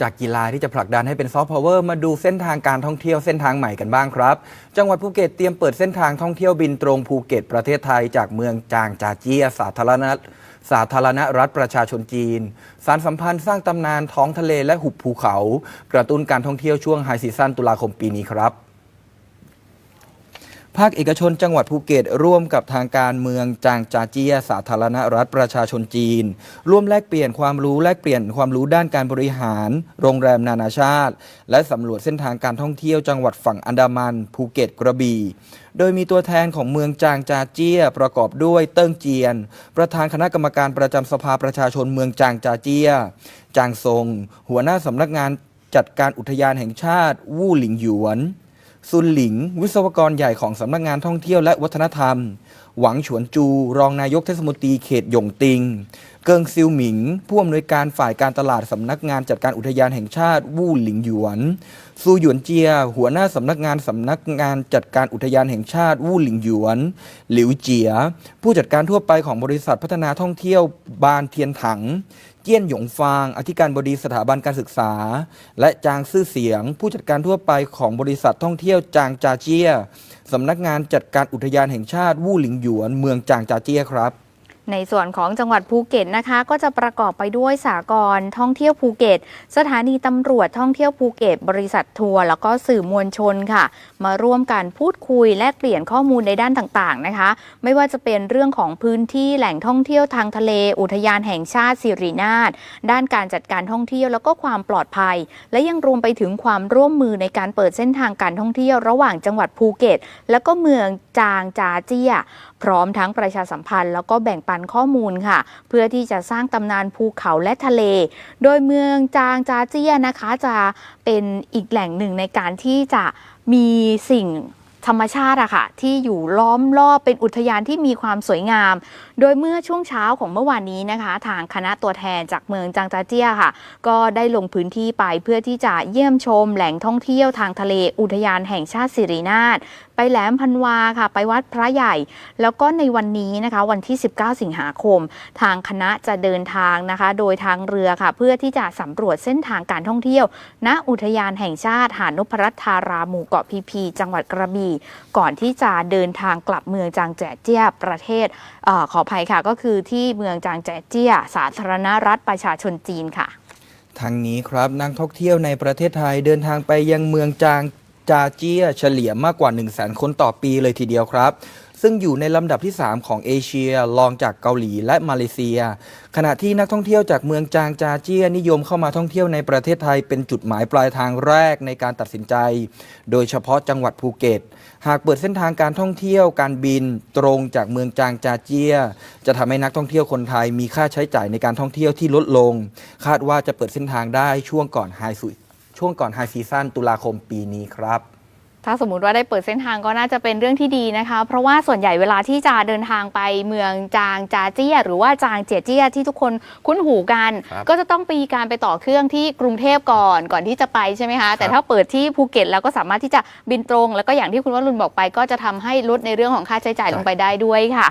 จากกีฬาที่จะผลักดันให้เป็นซอฟต์พาวเวอร์มาดูเส้นทางการท่องเที่ยวเส้นทางใหม่กันบ้างครับ จังหวัดภูเก็ตเตรียมเปิดเส้นทางท่องเที่ยวบินตรงภูเก็ตประเทศไทย จากเมืองจางจาเจียสาธารณรัฐสาธารณรัฐประชาชนจีน สารสัมพันธ์สร้างตำนานท้องทะเลและหุบภูเขา กระตุ้นการท่องเที่ยวช่วงไฮซีซั่นตุลาคมปีนี้ครับ ภาคเอกชนจังหวัดภูเก็ตร่วมกับทางการเมืองจางจาเจีย สาธารณรัฐประชาชนจีน ร่วมแลกเปลี่ยนความรู้แลกเปลี่ยนความรู้ด้านการบริหาร โรงแรมนานาชาติ และสำรวจเส้นทางการท่องเที่ยวจังหวัดฝั่งอันดามัน ภูเก็ตกระบี่โดยมีตัวแทนของเมืองจางจาเจีย ประกอบด้วยเติ้งเจียน ประธานคณะกรรมการประจำสภาประชาชนเมืองจางจาเจีย จางซงหัวหน้าสำนักงานจัดการอุทยานแห่งชาติ วู่หลิงหยวน ซุนหลิง วิศวกรใหญ่ของสำนักงานท่องเที่ยวและวัฒนธรรม หวังฉวนจู รองนายกเทศมนตรีเขตหยงติง เกิงซิวหมิง ผู้อำนวยการฝ่ายการตลาดสำนักงานจัดการอุทยานแห่งชาติ วู่หลิงหยวน ซูหยวนเจีย หัวหน้าสำนักงานสำนักงานจัดการอุทยานแห่งชาติ วู่หลิงหยวน หลิวเจีย ผู้จัดการทั่วไปของบริษัทพัฒนาท่องเที่ยวบานเทียนถัง เจี้ยนหยงฟาง อธิการบดีสถาบันการศึกษา และจางซื่อเสียง ผู้จัดการทั่วไปของบริษัทท่องเที่ยวจางจาเจียสำนักงานจัดการอุทยานแห่งชาติ วู่หลิงหยวน เมืองจางจาเจียครับ ในส่วนของจังหวัดภูเก็ตนะคะ ก็จะประกอบไปด้วยสากลท่องเที่ยวภูเก็ต สถานีตำรวจท่องเที่ยวภูเก็ต บริษัททัวร์แล้วก็สื่อมวลชนค่ะ มาร่วมกันพูดคุยแลกเปลี่ยนข้อมูลในด้านต่างๆนะคะ ไม่ว่าจะเป็นเรื่องของพื้นที่แหล่งท่องเที่ยวทางทะเล อุทยานแห่งชาติสิรินาถด้านการจัดการท่องเที่ยวแล้วก็ความปลอดภัย และยังรวมไปถึงความร่วมมือในการเปิดเส้นทางการท่องเที่ยวระหว่างจังหวัดภูเก็ต แล้วก็เมืองจางจาเจียพร้อมทั้งประชาสัมพันธ์แล้วก็แบ่งปันข้อมูลค่ะ เพื่อที่จะสร้างตำนานภูเขาและทะเล โดยเมืองจางจาเจียนะคะจะเป็นอีกแหล่งหนึ่งในการที่จะมีสิ่งธรรมชาติอะค่ะที่อยู่ล้อมรอบเป็นอุทยานที่มีความสวยงาม โดยเมื่อช่วงเช้าของเมื่อวานนี้นะคะ ทางคณะตัวแทนจากเมืองจางจาเจียค่ะ ก็ได้ลงพื้นที่ไปเพื่อที่จะเยี่ยมชมแหล่งท่องเที่ยวทางทะเลอุทยานแห่งชาติสิรินาถไปแหลมพันวาค่ะ ไปวัดพระใหญ่ แล้วก็ในวันนี้นะคะ วันที่ 19 สิงหาคม ทางคณะจะเดินทางนะคะ โดยทางเรือค่ะ เพื่อที่จะสำรวจเส้นทางการท่องเที่ยว ณอุทยานแห่งชาติหาดนพรัตน์ธาราหมู่เกาะพีพี จังหวัดกระบี่ก่อนที่จะเดินทางกลับเมืองจางแจเจี้ยประเทศเออขออภัยค่ะ ก็คือที่เมืองจางแจเจี้ย สาธารณรัฐประชาชนจีนค่ะทางนี้ครับนักท่องเที่ยวในประเทศไทยเดินทางไปยังเมืองจาง จาเจียเฉลี่ยมากกว่า 1 0 0 0 0แคนต่อปีเลยทีเดียวครับ ซึ่งอยู่ในลำดับที่ 3 ของเอเชียรองจากเกาหลีและมาเลเซีย ขณะที่นักท่องเที่ยวจากเมืองจางจาเจียนิยมเข้ามาท่องเที่ยวในประเทศไทยเป็นจุดหมายปลายทางแรกในการตัดสินใจ โดยเฉพาะจังหวัดภูเก็ต หากเปิดเส้นทางการท่องเที่ยวการบินตรงจากเมืองจางจาเจีย จะทำให้นักท่องเที่ยวคนไทยมีค่าใช้จ่ายในการท่องเที่ยวที่ลดลง คาดว่าจะเปิดเส้นทางได้ช่วงก่อนไฮซู ช่วงก่อนไฮซีซั่นตุลาคมปีนี้ครับถ้าสมมุติว่าได้เปิดเส้นทางก็น่าจะเป็นเรื่องที่ดีนะคะ เพราะว่าส่วนใหญ่เวลาที่จะเดินทางไปเมืองจางจาเจี้ยหรือว่าจางเจียเจี้ยที่ทุกคนคุ้นหูกันครับก็จะต้องมีการไปต่อเครื่องที่กรุงเทพก่อนก่อนที่จะไปใช่ไหมคะแต่ถ้าเปิดที่ภูเก็ตแล้วก็สามารถที่จะบินตรง แล้วก็อย่างที่คุณวรุณบอกไป ก็จะทำให้ลดในเรื่องของค่าใช้จ่ายลงไปได้ด้วยค่ะ